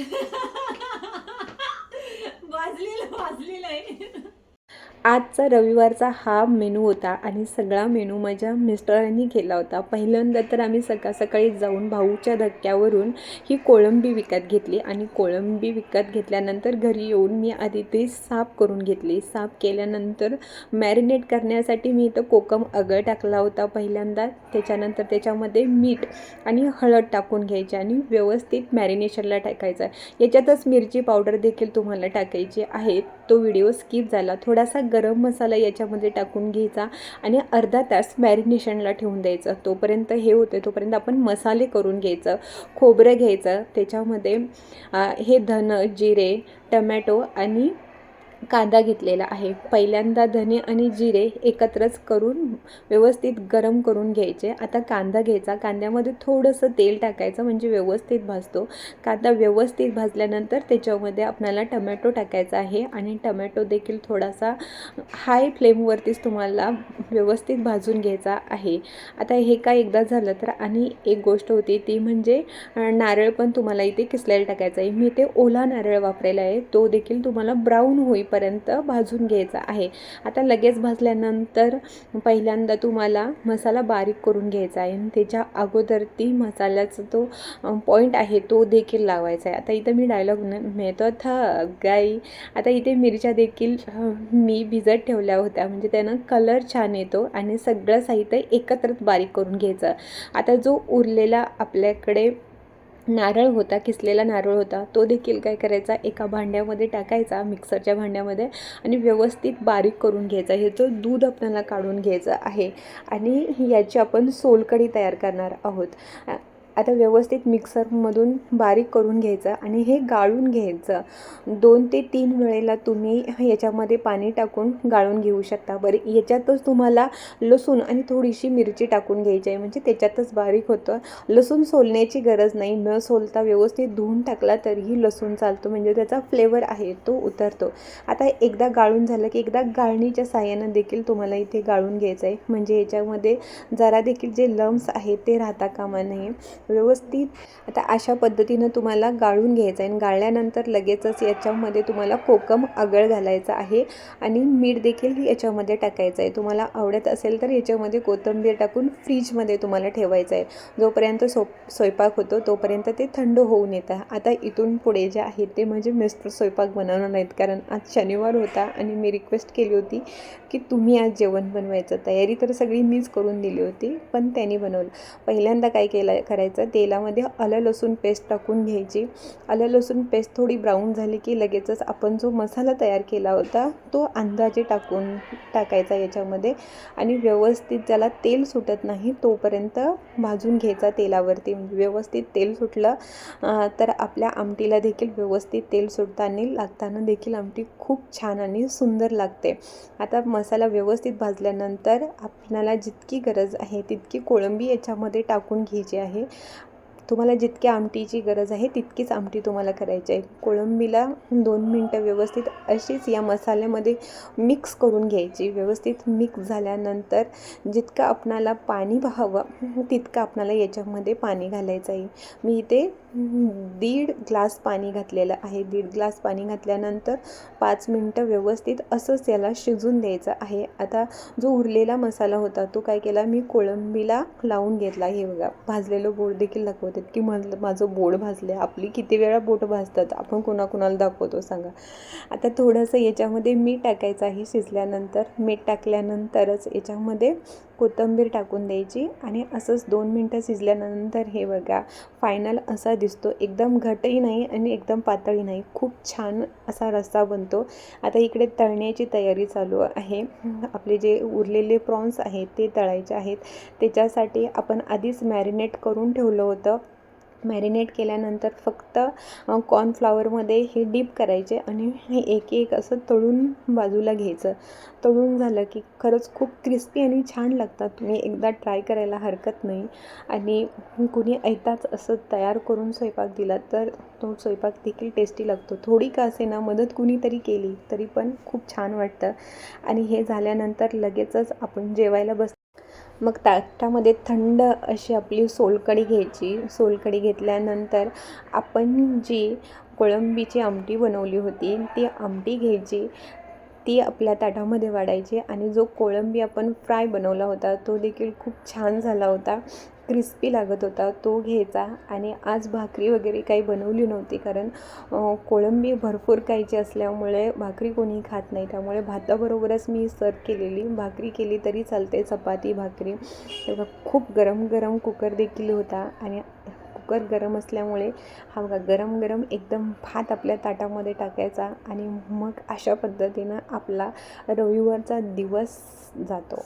वाजलेलं वाजलेलं आहे. आजचा रविवारचा हा मेनू होता आणि सगळा मेनू माझ्या मिस्टरांनी केला होता. पहिल्यांदा तर आम्ही सकाळ सकाळी जाऊन भाऊच्या धक्क्यावरून ही कोळंबी विकत घेतली आणि कोळंबी विकत घेतल्यानंतर घरी येऊन मी आधी ते साफ करून घेतली. साफ केल्यानंतर मॅरिनेट करण्यासाठी मी इथं कोकम अगळ टाकला होता पहिल्यांदा. त्याच्यानंतर त्याच्यामध्ये मीठ आणि हळद टाकून घ्यायची आणि व्यवस्थित मॅरिनेशनला टाकायचं. याच्यातच मिरची पावडर देखील तुम्हाला टाकायची आहे. तो व्हिडिओ स्किप झाला. थोडासा गरम मसाला याच्यामध्ये टाकून घ्यायचा आणि अर्धा तास मॅरिनेशनला ठेवून द्यायचं. तोपर्यंत हे होते तोपर्यंत आपण मसाले करून घ्यायचं. खोबरं घ्यायचं. त्याच्यामध्ये हे धन जिरे टमॅटो आणि कांदा घेतलेला आहे. पहिल्यांदा धने आणि जिरे एकत्रच करून व्यवस्थित गरम करून घ्यायचे. आता कांदा घ्यायचा. कांद्यामध्ये थोडंसं तेल टाकायचं म्हणजे व्यवस्थित भाजतो. कांदा व्यवस्थित भाजल्यानंतर त्याच्यामध्ये आपल्याला टमॅटो टाकायचा आहे आणि टमॅटो देखील थोडासा हाय फ्लेमवरतीच तुम्हाला व्यवस्थित भाजून घ्यायचा आहे. आता हे काय एकदा झालं तर आणि एक गोष्ट होती ती म्हणजे नारळ पण तुम्हाला इथे किसलेला टाकायचा आहे. मी इथे ओला नारळ वापरायला आहे. तो देखील तुम्हाला ब्राऊन होईल होईपर्यंत भाजून घ्यायचा आहे. आता लगेच भाजल्यानंतर पहिल्यांदा तुम्हाला मसाला बारीक करून घ्यायचा आहे. आणि त्याच्या अगोदर ती मसाल्याचा तो पॉईंट आहे तो देखील लावायचा आहे. आता इथं मी डायलॉग मिळतो था गाई. आता इथे मिरच्या देखील मी भिजत ठेवल्या होत्या. म्हणजे त्यानं कलर छान येतो आणि सगळं साहित्य एकत्रच बारीक करून घ्यायचं. आता जो उरलेला आपल्याकडे नारळ होता किसलेला नारळ होता तो देखील काय करायचा एका भांड्यामध्ये टाकायचा मिक्सरच्या भांड्यामध्ये आणि व्यवस्थित बारीक करून घ्यायचा. ह्याचं दूध आपल्याला काढून घ्यायचं आहे आणि याची आपण सोलकढी तयार करणार आहोत. आता व्यवस्थित मिक्सरमधून बारीक करून घ्यायचं आणि हे गाळून घ्यायचं. दोन ते तीन वेळेला तुम्ही याच्यामध्ये पाणी टाकून गाळून घेऊ शकता. बरं याच्यातच तुम्हाला लसूण आणि थोडीशी मिरची टाकून घ्यायची आहे. म्हणजे त्याच्यातच बारीक होतं. लसूण सोलण्याची गरज नाही. न सोलता व्यवस्थित धुवून टाकला तरीही लसूण चालतो. म्हणजे त्याचा फ्लेवर आहे तो उतरतो. आता एकदा गाळून झालं की एकदा गाळणीच्या साह्यानं देखील तुम्हाला इथे गाळून घ्यायचं आहे म्हणजे याच्यामध्ये जरा देखील जे लम्स आहेत ते राहता कामा नये. व्यवस्थित. आता अशा पद्धतीनं तुम्हाला गाळून घ्यायचं आहे आणि गाळल्यानंतर लगेचच याच्यामध्ये तुम्हाला कोकम आगळ घालायचा आहे आणि मीठ देखील याच्यामध्ये टाकायचं आहे. तुम्हाला आवडत असेल तर याच्यामध्ये कोथिंबीर टाकून फ्रीजमध्ये तुम्हाला ठेवायचं आहे. जोपर्यंत सो स्वयंपाक होतो तोपर्यंत ते थंड होऊन येतं. आता इथून पुढे जे आहे ते म्हणजे मिस्टर स्वयंपाक बनवणार नाहीत. कारण आज शनिवार होता आणि मी रिक्वेस्ट केली होती की तुम्ही आज जेवण बनवायचं. तयारी तर सगळी मीच करून दिली होती पण त्यांनी बनवलं. पहिल्यांदा काय केलं करायचं तेलामध्ये आलं लसूण पेस्ट टाकून घ्यायची. आलं लसूण पेस्ट थोडी ब्राऊन झाली की लगेचच आपण जो मसाला तयार केला होता तो अंदाजे टाकून टाकायचा याच्यामध्ये. आणि व्यवस्थित ज्याला तेल सुटत नाही तोपर्यंत भाजून घ्यायचा तेलावरती. व्यवस्थित तेल सुटलं तर आपल्या आमटीला देखील व्यवस्थित तेल सुटताना लागताना देखील आमटी खूप छान आणि सुंदर लागते. आता मसाला व्यवस्थित भाजल्यानंतर आपल्याला जितकी गरज आहे तितकी कोळंबी याच्यामध्ये टाकून घ्यायची आहे. तुम्हाला जितकी आमटीची गरज आहे तितकीच आमटी तुम्हाला करायची आहे. कोळंबीला दोन मिनटं व्यवस्थित अशीच या मसाल्यामध्ये मिक्स करून घ्यायची. व्यवस्थित मिक्स झाल्यानंतर जितकं आपणाला पाणी हवं तितकं आपणाला याच्यामध्ये पाणी घालायचं आहे. मी इथे दीड ग्लास पाणी घातलेलं आहे. दीड ग्लास पाणी घातल्यानंतर पाच मिनटं व्यवस्थित असंच याला शिजून द्यायचं आहे. आता जो उरलेला मसाला होता तो काय केला? मी कोळंबीला लावून घेतला. हे बघा भाजलेलं बोर्ड देखील दाखवतात की म्हटलं माझं बोट भाजलं आहे आपली किती वेळा बोट भाजतात आपण कोणाकोणाला दाखवतो सांगा. आता थोडंसं याच्यामध्ये मीठ टाकायचं आहे शिजल्यानंतर. मीठ टाकल्यानंतरच याच्यामध्ये कोथिंबीर टाकून द्यायची आणि असंच दोन मिनटं शिजल्यानंतर हे बघा फायनल असा दिसतो. एकदम घटही नाही आणि एकदम पातळी नाही. खूप छान असा रस्सा बनतो. आता इकडे तळण्याची तयारी चालू आहे. आपले जे उरलेले प्रॉन्स आहेत ते तळायचे आहेत. त्याच्यासाठी आपण आधीच मॅरिनेट करून ठेवलं होतं. मॅरिनेट केल्यानंतर फक्त कॉर्नफ्लॉवरमध्ये हे डीप करायचे आणि हे एक एक असं तळून बाजूला घ्यायचं. तळून झालं की खरंच खूप क्रिस्पी आणि छान लागतात. तुम्ही एकदा ट्राय करायला हरकत नाही. आणि कुणी ऐताच असं तयार करून स्वयंपाक दिला तर तो स्वयंपाक देखील टेस्टी लागतो. थोडी का असे ना मदत कुणीतरी केली तरी पण खूप छान वाटतं. आणि हे झाल्यानंतर लगेचच आपण जेवायला बस मग ताटामध्ये थंड अशी आपली सोलकढी घ्यायची. सोलकढी घेतल्यानंतर आपण जी कोळंबीची आमटी बनवली होती ती आमटी घ्यायची. ती आपल्या ताटामध्ये वाढायची आणि जो कोळंबी आपण फ्राय बनवला होता तो देखील खूप छान झाला होता. क्रिस्पी लागत होता तो घ्यायचा. आणि आज भाकरी वगैरे काही बनवली नव्हती कारण कोळंबी भरपूर खायची असल्यामुळे भाकरी कोणी खात नाही. त्यामुळे भाताबरोबरच मी सर्व केलेली. भाकरी केली तरी चालते चपाती भाकरी. तेव्हा खूप गरम गरम कुकर देखील होता. आणि कुकर गरम असल्यामुळे हा बघा गरम गरम एकदम भात आपल्या ताटामध्ये टाकायचा आणि मग अशा पद्धतीनं आपला रविवारचा दिवस जातो.